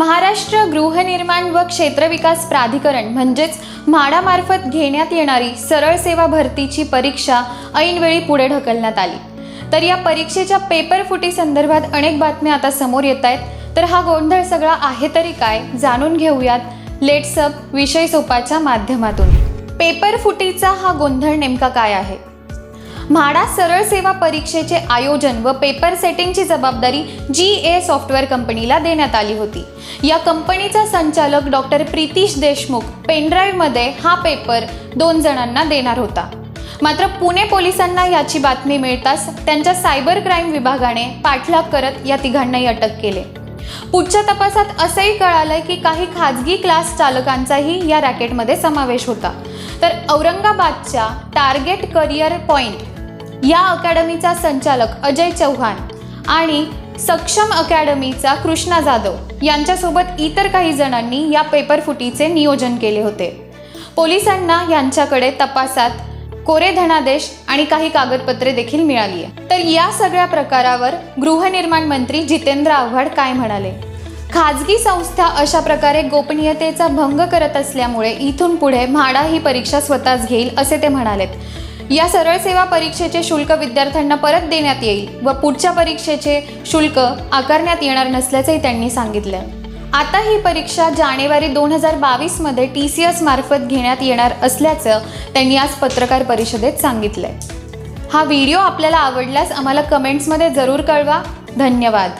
महाराष्ट्र गृहनिर्माण व क्षेत्रविकास प्राधिकरण म्हणजेच म्हाडामार्फत घेण्यात येणारी सरळ सेवा भरतीची परीक्षा ऐनवेळी पुढे ढकलण्यात आली. तर या परीक्षेच्या पेपर फुटी संदर्भात अनेक बातम्या आता समोर येत आहेत. तर हा गोंधळ सगळा आहे तरी काय जाणून घेऊयात लेट्सअप विषय सोपाच्या माध्यमातून. पेपर फुटीचा हा गोंधळ नेमका काय आहे? म्हाडा सरळ सेवा परीक्षेचे आयोजन व पेपर सेटिंगची जबाबदारी जी ए सॉफ्टवेअर कंपनीला देण्यात आली होती. या कंपनीचा संचालक डॉक्टर प्रितीश देशमुख पेनड्राईव्हमध्ये हा पेपर दोन जणांना देणार होता. मात्र पुणे पोलिसांना याची बातमी मिळताच त्यांच्या सायबर क्राईम विभागाने पाठलाग करत या तिघांनाही अटक केले. पुढच्या तपासात असंही कळालंय की काही खाजगी क्लास चालकांचाही या रॅकेटमध्ये समावेश होता. तर औरंगाबादच्या टार्गेट करिअर पॉईंट या अकॅडमीचा संचालक अजय चव्हाण आणि सक्षम अकॅडमीचा कृष्णा जाधव यांच्यासोबत इतर काही जणांनी या पेपर फुटीचे नियोजन केले होते. पोलिसांना यांच्याकडे तपासात कोरे धनादेश आणि काही कागदपत्रे देखील मिळाली आहे तर या सगळ्या प्रकारावर गृहनिर्माण मंत्री जितेंद्र आव्हाड काय म्हणाले? खाजगी संस्था अशा प्रकारे गोपनीयतेचा भंग करत असल्यामुळे इथून पुढे म्हाडा ही परीक्षा स्वतःच घेईल असे ते म्हणालेत. या सरळ सेवा परीक्षेचे शुल्क विद्यार्थ्यांना परत देण्यात येईल व पुढच्या परीक्षेचे शुल्क आकारण्यात येणार नसल्याचंही त्यांनी सांगितलं. आता ही परीक्षा जानेवारी दोन हजार बावीसमध्ये टी सी एस मार्फत घेण्यात येणार असल्याचं त्यांनी आज पत्रकार परिषदेत सांगितलंय. हा व्हिडिओ आपल्याला आवडल्यास आम्हाला कमेंट्समध्ये जरूर कळवा. धन्यवाद.